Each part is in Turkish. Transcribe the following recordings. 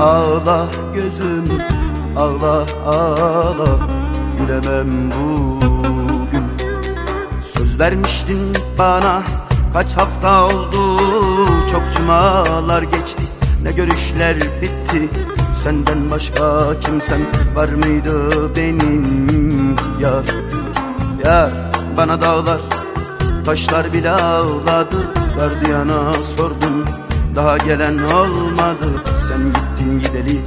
Ağla gözüm Ağla ağla. Gülemem bugün. Söz vermiştin bana Kaç hafta oldu? Çok cumalar geçti Ne görüşler bitti? Senden başka kimsen var mıydı benim? Yar Yar bana dağlar Taşlar bile ağladı. Gardiyana sordum Daha gelen olmadı. Sen gittin gideli.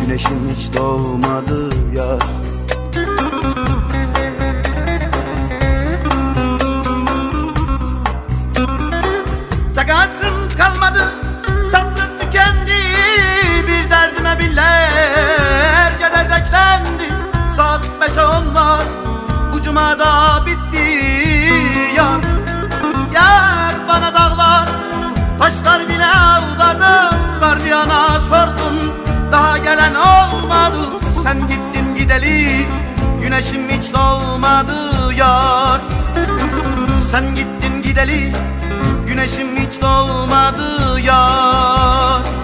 Güneşim hiç doğmadı yar Takatim kalmadı. Sabrım tükendi. Bir derdime binlerce dert eklendi Saat beşe olmaz. Bu cumada gelen olmadı. Sen gittin gideli Güneşim hiç doğmadı yar. Sen gittin gideli Güneşim hiç doğmadı yar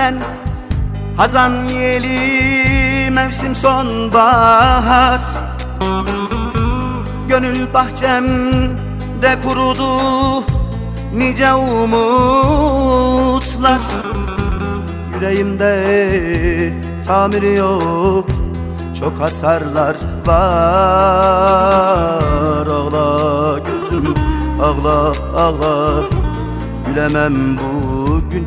Esen Hazan yeli mevsim sonbahar. Gönül bahçemde kurudu nice umutlar. Yüreğimde tamiri yok çok hasarlar var. Ağla gözüm ağla ağla. Gülemem bugün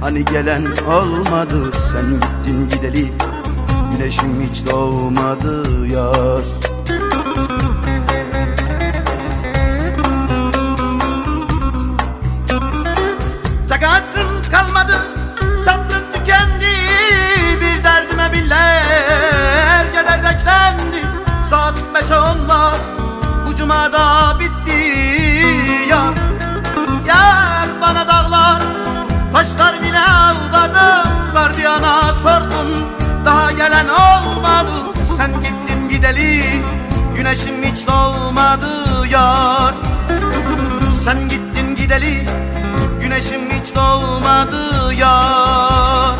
Hani gelen olmadı sen gittin gideli. Güneşim hiç doğmadı yar Güneşim hiç doğmadı yar. Sen gittin gideli Güneşim hiç doğmadı yar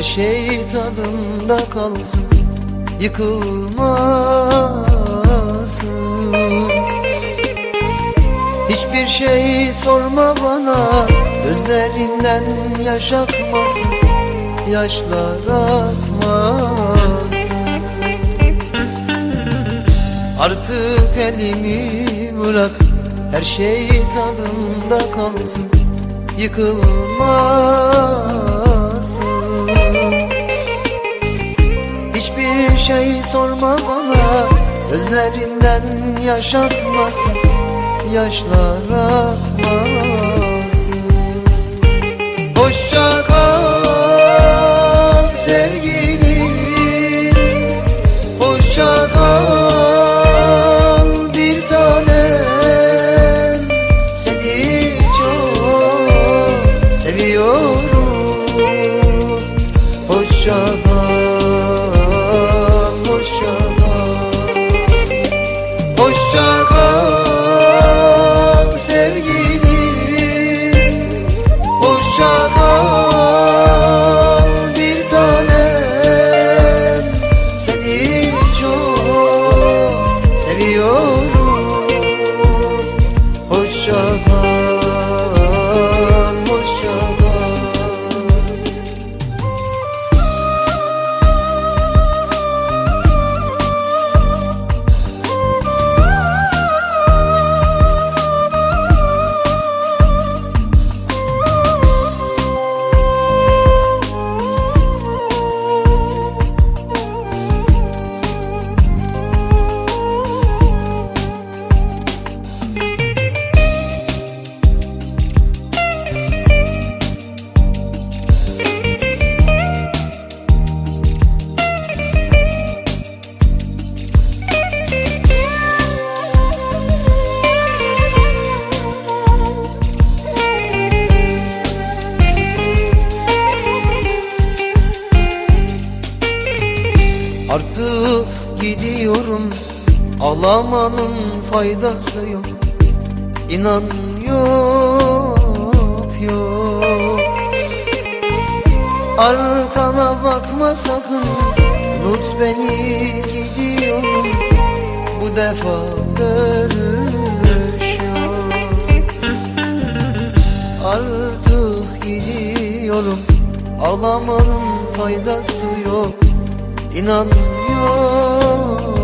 Her şey tadında kalsın Yıkılmasın. Hiçbir şey sorma bana Gözlerinden yaş akmasın Yaşlar akmasın. Artık elimi bırak Her şey tadında kalsın Yıkılmasın şey sorma bana. Gözlerinden yaş akmasın Yaşlar akmasın Hoşça kal sevgilim. Hoşça kal bir tanem. Seni seviyorum. Hoşça seviyorum. Hoşça kal, Artık gidiyorum Ağlamanın faydası yok. İnan yok yok. Arkana bakma sakın Unut beni gidiyorum. Bu defa dönüş Artık gidiyorum Ağlamanın faydası yok İnanmıyorum